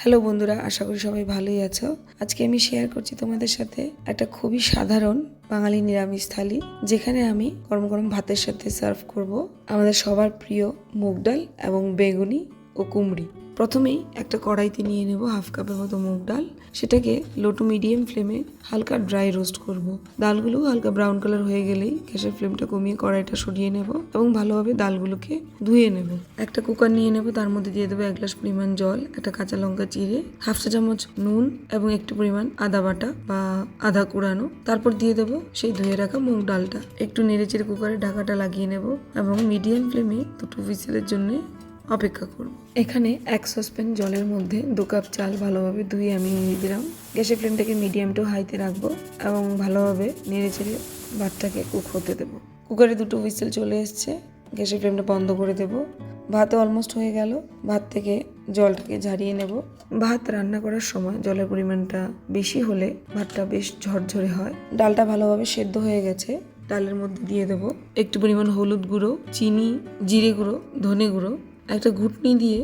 Hello বন্ধুরা, আশা করি সবাই ভালোই আছো। আজকে আমি শেয়ার করছি তোমাদের সাথে একটা খুবই সাধারণ বাঙালি নিরামিষ থালি, যেখানে আমি গরম গরম ভাতের সাথে সার্ভ করব আমাদের সবার প্রিয় মুগ ডাল এবং বেগুনি ও কুমড়ি। প্রথমেই একটা কড়াইতে নিয়ে নেব হাফ কাপের মতো মুগ ডাল। সেটাকে লো টু মিডিয়াম ফ্লেমে হালকা ড্রাই রোস্ট করব। ডালগুলো হালকা ব্রাউন কালার হয়ে গেলেই গ্যাসের ফ্লেমটা কমিয়ে কড়াইটা সরিয়ে নেব এবং ভালোভাবে ডালগুলোকে ধুয়ে নেব। একটা কুকার নিয়ে নেব, তার মধ্যে দিয়ে দেবো এক গ্লাস পরিমাণ জল, একটা কাঁচা লঙ্কা চিড়ে, হাফ চা চামচ নুন এবং একটু পরিমাণ আদা বাটা বা আদা কুড়ানো। তারপর দিয়ে দেবো সেই ধুয়ে রাখা মুগ ডালটা। একটু নেড়ে নেড়েচেড়ে কুকারে ঢাকাটা লাগিয়ে নেব এবং মিডিয়াম ফ্লেমে দুটো হুইসেলের জন্য অপেক্ষা করব। এখানে এক সসপ্যান জলের মধ্যে দু কাপ চাল ভালোভাবে ধুয়ে আমি নিয়ে দিলাম। গ্যাসের ফ্লেমটাকে মিডিয়াম টু হাইতে রাখব এবং ভালোভাবে নেড়ে চেড়ে ভাতটাকে কুক হতে দেবো। কুকারে দুটো হুইসেল চলে এসছে। গ্যাসের ফ্লেমটা বন্ধ করে দেবো। ভাত অলমোস্ট হয়ে গেল। ভাত থেকে জলটাকে ঝারিয়ে নেব। ভাত রান্না করার সময় জলের পরিমাণটা বেশি হলে ভাতটা বেশ ঝরঝরে হয়। ডালটা ভালোভাবে সেদ্ধ হয়ে গেছে। ডালের মধ্যে দিয়ে দেবো একটু পরিমাণ হলুদ গুঁড়ো, চিনি, জিরে গুঁড়ো, ধনে গুঁড়ো একটা ঘুটনি দিয়ে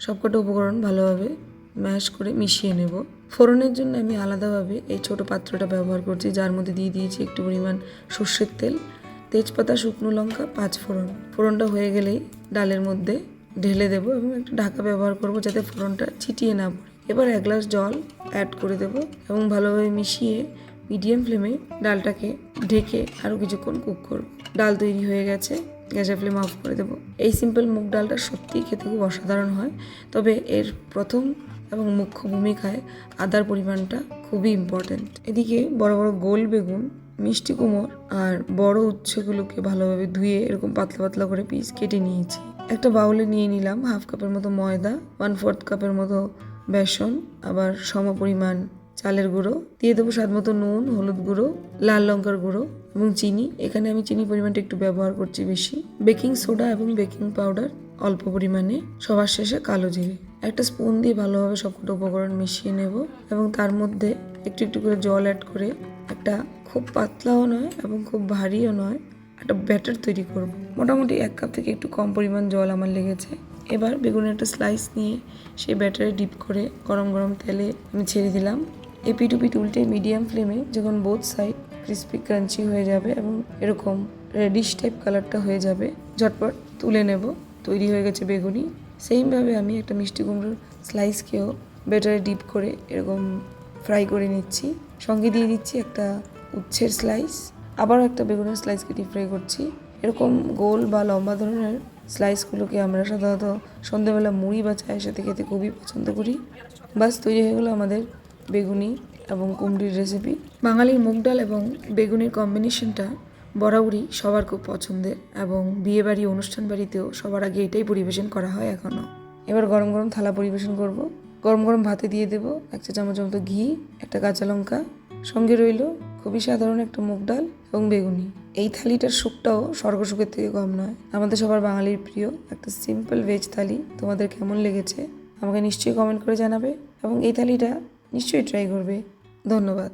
সবকটা উপকরণ ভালোভাবে ম্যাশ করে মিশিয়ে নেব। ফোড়নের জন্য আমি আলাদাভাবে এই ছোট পাত্রটা ব্যবহার করছি, যার মধ্যে দিয়ে দিয়েছি একটু পরিমাণ সর্ষের তেল, তেজপাতা, শুকনো লঙ্কা, পাঁচ ফোড়ন। ফোড়নটা হয়ে গেলেই ডালের মধ্যে ঢেলে দেবো এবং একটা ঢাকা ব্যবহার করব যাতে ফোড়নটা ছিটিয়ে না পড়ে। এবার এক গ্লাস জল অ্যাড করে দেব এবং ভালোভাবে মিশিয়ে মিডিয়াম ফ্লেমে ডালটাকে ঢেকে আরও কিছুক্ষণ কুক করব। ডাল তৈরি হয়ে গেছে। গ্যাসের ফ্লেম অফ করে দেবো। এই সিম্পল মুগ ডালটা সত্যিই খেতে খুব অসাধারণ হয়। তবে এর প্রথম এবং মুখ্য ভূমিকায় আদার পরিমাণটা খুবই ইম্পর্ট্যান্ট এদিকে বড় বড় গোল বেগুন, মিষ্টি কুমড় আর বড় উচ্ছেগুলোকে ভালোভাবে ধুয়ে এরকম পাতলা পাতলা করে পিস কেটে নিয়েছি। একটা বাউলে নিয়ে নিলাম হাফ কাপের মতো ময়দা ওয়ান ফোর্থ কাপের মতো বেসন, আবার সম পরিমাণ চালের গুঁড়ো, দিয়ে দেবো স্বাদ মতো নুন, হলুদ গুঁড়ো, লাল লঙ্কার গুঁড়ো এবং চিনি। এখানে আমি চিনি পরিমাণটা একটু ব্যবহার করছি বেশি। বেকিং সোডা এবং বেকিং পাউডার অল্প পরিমাণে, সবার শেষে কালো জিরে। একটা স্পুন দিয়ে ভালোভাবে সবকটা উপকরণ মিশিয়ে নেব এবং তার মধ্যে একটু একটু করে জল অ্যাড করে একটা খুব পাতলাও নয় এবং খুব ভারীও নয়, একটা ব্যাটার তৈরি করব। মোটামুটি এক কাপ থেকে একটু কম পরিমাণ জল আমার লেগেছে। এবার বেগুনের একটা স্লাইস নিয়ে সেই ব্যাটারে ডিপ করে গরম গরম তেলে আমি ছেড়ে দিলাম। এপিট উপিট উল্টে মিডিয়াম ফ্লেমে যখন বোথ সাইড ক্রিস্পি ক্রাঞ্চি হয়ে যাবে এবং এরকম রেডিশ টাইপ কালারটা হয়ে যাবে, ঝটপট তুলে নেব। তৈরি হয়ে গেছে বেগুনি। সেইমভাবে আমি একটা মিষ্টি কুমড়োর স্লাইসকেও ব্যাটারে ডিপ করে এরকম ফ্রাই করে নিচ্ছি। সঙ্গে দিয়ে দিচ্ছি একটা উচ্ছের স্লাইস আবারও একটা বেগুনের স্লাইসকে ডিপ ফ্রাই করছি। এরকম গোল বা লম্বা ধরনের স্লাইসগুলোকে আমরা সাধারণত সন্ধ্যেবেলা মুড়ি বা চায়ের সাথে খেতে খুবই পছন্দ করি। বাস, তৈরি হয়ে গেলো আমাদের বেগুনি এবং কুমড়ির রেসিপি বাঙালির মুগ ডাল এবং বেগুনির কম্বিনেশনটা বরাবরই সবার খুব পছন্দের এবং বিয়েবাড়ি অনুষ্ঠান বাড়িতেও সবার আগে এটাই পরিবেশন করা হয় এখনও এবার গরম গরম থালা পরিবেশন করব। গরম গরম ভাতে দিয়ে দেব এক চা চামচ মতো ঘি, একটা কাঁচা লঙ্কা, সঙ্গে রইল খুবই সাধারণ একটা মুগ ডাল এবং বেগুনি। এই থালিটার সুখটাও স্বর্গসুখের থেকে কম নয়। আমাদের সবার বাঙালির প্রিয় একটা সিম্পল ভেজ থালি। তোমাদের কেমন লেগেছে আমাকে নিশ্চয়ই কমেন্ট করে জানাবে। এবং এই থালিটা নিশ্চয়ই ট্রাই করবে। ধন্যবাদ।